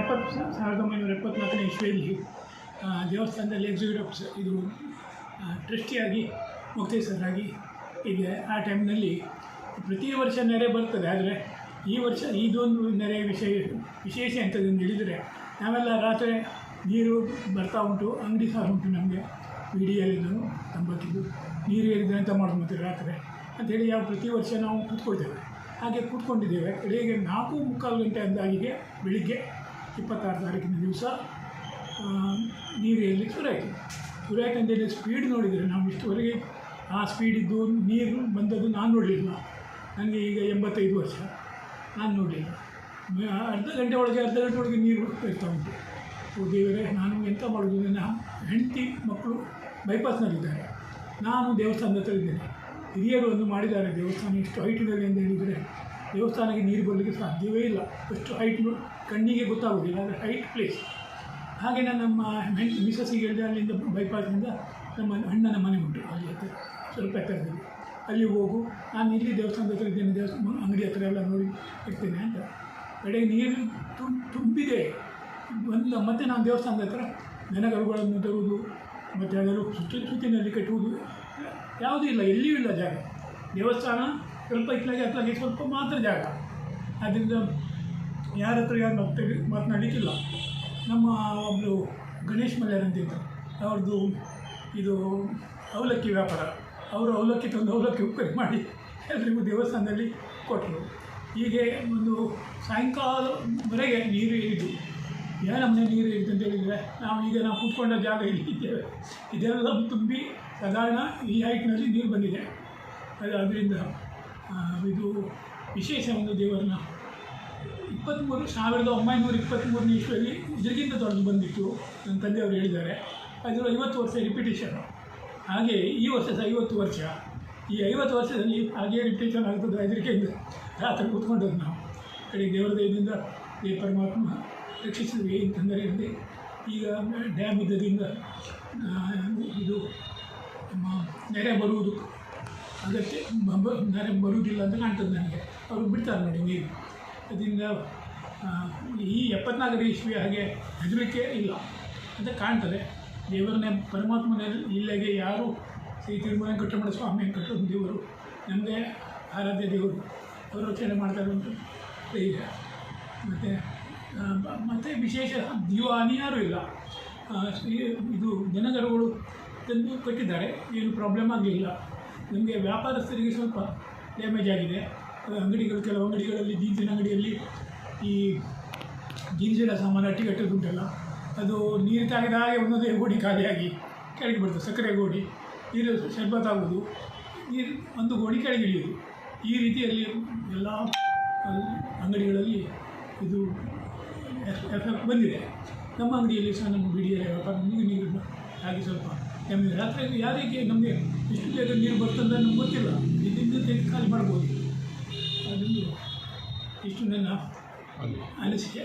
ಎಪ್ಪತ್ತು ಸಾವಿರದ ಒಂಬೈನೂರ ಎಪ್ಪತ್ನಾಲ್ಕನೇ ಇಸ್ವಿಯಲ್ಲಿ ದೇವಸ್ಥಾನದಲ್ಲಿ ಎಕ್ಸಿಕ್ಯೂಟಿವ್ ಇದು ಟ್ರಸ್ಟಿಯಾಗಿ ಮುಕ್ತೇಶ್ವರರಾಗಿ ಇದೆ. ಆ ಟೈಮ್ನಲ್ಲಿ ಪ್ರತಿ ವರ್ಷ ನೆರೆ ಬರ್ತದೆ. ಆದರೆ ಈ ವರ್ಷ ಇದೊಂದು ನೆರೆ ವಿಷಯ, ವಿಶೇಷ ಎಂಥದ್ದು ಹೇಳಿದರೆ, ನಾವೆಲ್ಲ ರಾತ್ರಿ ನೀರು ಬರ್ತಾ ಉಂಟು. ಅಂಗಡಿ ಸಹ ಉಂಟು ನಮಗೆ. ವಿಡಿಯಲ್ಲಿ ತಂಬತ್ತಿದ್ದು ನೀರು ಏರಿದ್ರೆ ಅಂತ ಮಾಡೋದು ಮತ್ತೆ ರಾತ್ರಿ ಅಂಥೇಳಿ ಯಾವ ಪ್ರತಿ ವರ್ಷ ನಾವು ಕೂತ್ಕೊಳ್ತೇವೆ. ಹಾಗೆ ಕೂತ್ಕೊಂಡಿದ್ದೇವೆ. ಬೆಳಿಗ್ಗೆ ನಾಲ್ಕು ಮುಕ್ಕಾಲು ಗಂಟೆ ಅಂದಾಗಿಗೆ ಬೆಳಿಗ್ಗೆ ಇಪ್ಪತ್ತಾರು ತಾರೀಕಿನ ದಿವಸ ನೀರು ಎಲ್ಲಿ ಶುರು ಆಯ್ತು ಅಂತೇಳಿ ಸ್ಪೀಡ್ ನೋಡಿದರೆ ನಾವು ಇಷ್ಟುವರೆಗೆ ಆ ಸ್ಪೀಡಿದ್ದು ನೀರು ಬಂದದ್ದು ನಾನು ನೋಡಲಿಲ್ಲ. ನನಗೆ ಈಗ ಎಂಬತ್ತೈದು ವರ್ಷ. ನಾನು ನೋಡಲಿಲ್ಲ. ಅರ್ಧ ಗಂಟೆ ಒಳಗೆ, ಅರ್ಧ ಗಂಟೆ ಒಳಗೆ ನೀರು ಇರ್ತಾ ಉಂಟು. ಓ, ದೇವರೇ, ನಾನು ಎಂತ ಮಾಡೋದು? ನನ್ನ ಹೆಂಡತಿ ಮಕ್ಕಳು ಬೈಪಾಸ್ನಲ್ಲಿದ್ದಾರೆ ನಾನು ದೇವಸ್ಥಾನದ ಹತ್ರ ಇದ್ದೇನೆ. ಹಿರಿಯರು ಒಂದು ಮಾಡಿದ್ದಾರೆ ದೇವಸ್ಥಾನ, ಇಷ್ಟು ಹೈಟಿನಲ್ಲಿ ಅಂತ ಹೇಳಿದರೆ ದೇವಸ್ಥಾನಕ್ಕೆ ನೀರು ಬರಲಿಕ್ಕೆ ಸಾಧ್ಯವೇ ಇಲ್ಲ. ಅಷ್ಟು ಹೈಟ್ ಕಣ್ಣಿಗೆ ಗೊತ್ತಾಗೋದಿಲ್ಲ, ಅಂದರೆ ಹೈಟ್ ಪ್ಲೇಸ್ ಹಾಗೆ ನಾನು ನಮ್ಮ ಮಿಸಸ್ಸಿಗೆ ಹೇಳಿದೆ ಅಲ್ಲಿಂದ ಬೈಪಾಸ್ನಿಂದ ನಮ್ಮ ಅಣ್ಣನ ಮನೆ ಉಂಟು, ಅಲ್ಲಿ ಹತ್ತಿರ ಸ್ವಲ್ಪ ಎತ್ತರದಲ್ಲಿ. ಅಲ್ಲಿ ಹೋಗು, ನಾನು ಇಲ್ಲಿ ದೇವಸ್ಥಾನದ ಹತ್ರ ಇದ್ದೇನೆ, ದೇವಸ್ಥಾನ ಅಂಗಡಿ ಹತ್ರ ಎಲ್ಲ ನೋಡಿ ಇರ್ತೇನೆ ಅಂತ. ಕಡೆಗೆ ನೀರು ತುಂ, ತುಂಬಿದೆ. ಬಂದ ಮತ್ತೆ ನಾನು ದೇವಸ್ಥಾನದ ಹತ್ರ ದನಗರುಗಳನ್ನು ತರುವುದು, ಮತ್ತು ಅದರ ಸುತ್ತ ಸುತ್ತಿನಲ್ಲಿ ಕಟ್ಟುವುದು, ಯಾವುದೂ ಇಲ್ಲ, ಎಲ್ಲಿಯೂ ಇಲ್ಲ ಜಾಗ. ದೇವಸ್ಥಾನ ಸ್ವಲ್ಪ ಇತ್ಲಾಗೆ ಅತ್ಲಾಗೆ ಸ್ವಲ್ಪ ಮಾತ್ರ ಜಾಗ. ಅದರಿಂದ ಯಾರ ಹತ್ರ ಯಾರು ಮಾತಾಡಿ ಮಾತನಾಡಲಿಕ್ಕಿಲ್ಲ. ನಮ್ಮ ಒಬ್ಬರು ಗಣೇಶ್ ಮಲ್ಯಾರ್ ಅಂತ ಇದ್ದಾರೆ ಅವ್ರದ್ದು ಇದು ಅವಲಕ್ಕಿ ವ್ಯಾಪಾರ. ಅವರು ಅವಲಕ್ಕಿ ತಂದು ಅವಲಕ್ಕಿ ಉಪ್ಪರಿ ಮಾಡಿ ಎಲ್ರಿಗೂ ದೇವಸ್ಥಾನದಲ್ಲಿ ಕೊಟ್ಟರು ಹೀಗೆ ಒಂದು ಸಾಯಂಕಾಲವರೆಗೆ ನೀರು ಇರಿದು ಯಾವ ನಮ್ಮನೆ ನೀರು ಇಳಿದು ಅಂತ ಹೇಳಿದರೆ, ನಾವು ಈಗ ನಾವು ಕೂತ್ಕೊಂಡ ಜಾಗ ಇಲ್ಲಿ ಇದ್ದೇವೆ. ಇದೆಲ್ಲ ತುಂಬಿ ಸಾಧಾರಣ ಈ ಹೈಟ್ನಲ್ಲಿ ನೀರು ಬಂದಿದೆ. ಅದು ಅದರಿಂದ ಇದು ವಿಶೇಷ ಒಂದು ದೇವರನ್ನ. ಇಪ್ಪತ್ತ್ಮೂರು ಸಾವಿರದ ಒಂಬೈನೂರ ಇಪ್ಪತ್ತ್ಮೂರನೇ ಇಸ್ವಿಯಲ್ಲಿ ಇದಕ್ಕಿಂತ ತೊಡೆದು ಬಂದಿತ್ತು ನನ್ನ ತಂದೆಯವರು ಹೇಳಿದ್ದಾರೆ. ಅದು ಐವತ್ತು ವರ್ಷ ರಿಪಿಟೇಷನ್ ಹಾಗೆ ಈ ವರ್ಷ ಸಹ ಐವತ್ತು ವರ್ಷ. ಈ ಐವತ್ತು ವರ್ಷದಲ್ಲಿ ಹಾಗೆ ರಿಪಿಟೇಷನ್ ಆಗ್ತದೆ ಹೆದರಿಕೆಯಿಂದ ರಾತ್ರಿ ಕೂತ್ಕೊಂಡದ್ದು ನಾವು. ಕಡೆ ದೇವರ ದಯದಿಂದ ಈ ಪರಮಾತ್ಮ, ರಕ್ಷಿಸಿದ್ವಿ ಏನು ತೊಂದರೆ ಇರಲಿ. ಈಗ ಡ್ಯಾಮ್ ಇದ್ದದಿಂದ ಇದು ನೆರೆ ಬರುವುದು ಬ- ನೆರೆ ಬರುವುದಿಲ್ಲ ಅಂತ ಕಾಣ್ತದೆ ನನಗೆ. ಅವರು ಬಿಡ್ತಾರೆ ನೋಡಿ ನೀರು. ಅದರಿಂದ ಈ ಎಪ್ಪತ್ನಾಲ್ಕರ ಇಸ್ವಿ ಹಾಗೆ ಹೆದರಿಕೆ ಇಲ್ಲ ಅಂತ ಕಾಣ್ತದೆ. ದೇವರನ್ನೇ ಪರಮಾತ್ಮನ ಇಲ್ಲಗೆ ಯಾರು ಶ್ರೀ ತಿರುಮಲ ಕಟ್ಟಮಡ ಸ್ವಾಮಿ ಕಟ್ಟೋ ದೇವರು ನಮಗೆ ಆರಾಧ್ಯ ದೇವರು, ಅವರು ರಕ್ಷಣೆ ಮಾಡ್ತಾರೆ ಅಂತ ಧೈರ್ಯ ಮತ್ತು ಮತ್ತು ವಿಶೇಷ ಜೀವಹಾನಿ ಯಾರೂ ಇಲ್ಲ. ಇದು ಜನಗರುಗಳು ತಂದು ಕಟ್ಟಿದ್ದಾರೆ. ಏನು ಪ್ರಾಬ್ಲಮ್ ಆಗಲಿಲ್ಲ. ನಮಗೆ ವ್ಯಾಪಾರಸ್ಥರಿಗೆ ಸ್ವಲ್ಪ ಡ್ಯಾಮೇಜ್ ಆಗಿದೆ. ಅಂಗಡಿಗಳು, ಕೆಲವು ಅಂಗಡಿಗಳಲ್ಲಿ ಜೀನ್ಸಿನ ಅಂಗಡಿಯಲ್ಲಿ ಈ ಜೀನ್ಸಿನ ಸಾಮಾನು ಅಟ್ಟಿಗಟ್ಟದುಂಟಲ್ಲ ಅದು ನೀರು ತಾಗಿದ ಹಾಗೆ ಒಂದೊಂದೇ ಗೋಡಿ ಖಾಲಿಯಾಗಿ ಕೆಳಗೆ ಬರ್ತದೆ, ಸಕ್ಕರೆ ಗೋಡಿ ನೀರು ಶರ್ಬತ್ತಾಗುವುದು ನೀರು ಒಂದು ಗೋಡಿ ಕೆಳಗೆ ಇಳಿಯೋದು ಈ ರೀತಿಯಲ್ಲಿ ಎಲ್ಲ ಅಂಗಡಿಗಳಲ್ಲಿ ಇದು ಎಫೆಕ್ಟ್ ಬಂದಿದೆ. ನಮ್ಮ ಅಂಗಡಿಯಲ್ಲಿ ಸಹ ನಮ್ಮ ಬಿಡಿಯಲ್ಲಿ ವ್ಯಾಪಾರ ನೀರು ನೀರನ್ನು ಹಾಗೆ ಸ್ವಲ್ಪ ನಮಗೆ ರಾತ್ರಿ ಯಾರಿಗೆ ನಮಗೆ ಎಷ್ಟು ಬೇಗ ನೀರು ಬರ್ತದೆ ನಮ್ಗೆ ಗೊತ್ತಿಲ್ಲ. ಇದರಿಂದ ತೆಗೆದು ಖಾಲಿ ಮಾಡ್ಬೋದು. ಅದೊಂದು ಇಷ್ಟು ನನ್ನ ಅನಿಸಿಕೆ.